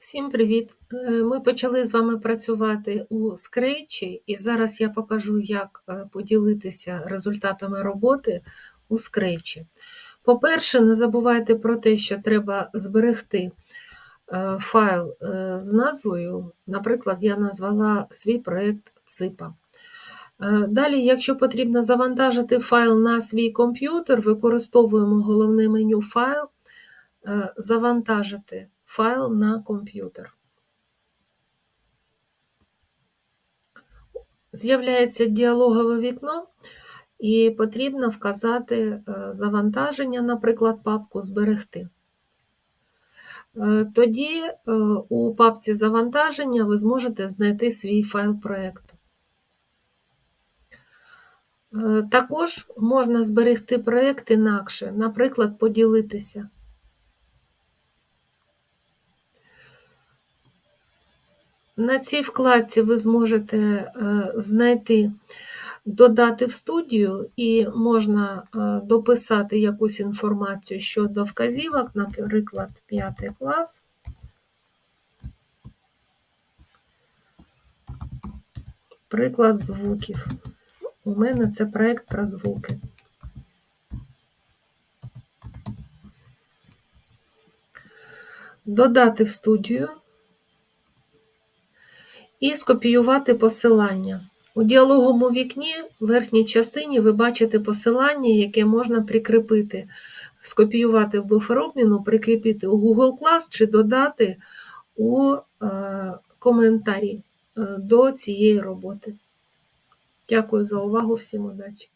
Всім привіт! Е, Ми почали з вами працювати у Scratch, і зараз я покажу, як е, поділитися результатами роботи у Scratch. По-перше, не забувайте про те, що треба зберегти е, файл з назвою. Наприклад, я назвала свій проєкт ЦИПа. Далі, якщо потрібно завантажити файл на свій комп'ютер, використовуємо головне меню Файл, завантажити файл на комп'ютер. З'являється діалогове вікно, і потрібно вказати е, завантаження, наприклад, папку Зберегти. Е, Тоді е, у папці завантаження ви зможете знайти свій файл проєкту. Також можна зберегти проєкт інакше, наприклад, поділитися. На цій вкладці ви зможете е, знайти, додати в студію і можна е, дописати якусь інформацію щодо вказівок, наприклад, 5 клас. Приклад звуків. У мене це проєкт про звуки. Додати в студію і скопіювати посилання. У діалоговому вікні в верхній частині ви бачите посилання, яке можна прикріпити, скопіювати в буферобміну, прикріпити у Google Class чи додати у е, коментарі е, до цієї роботи. Дякую за увагу, всім удачі!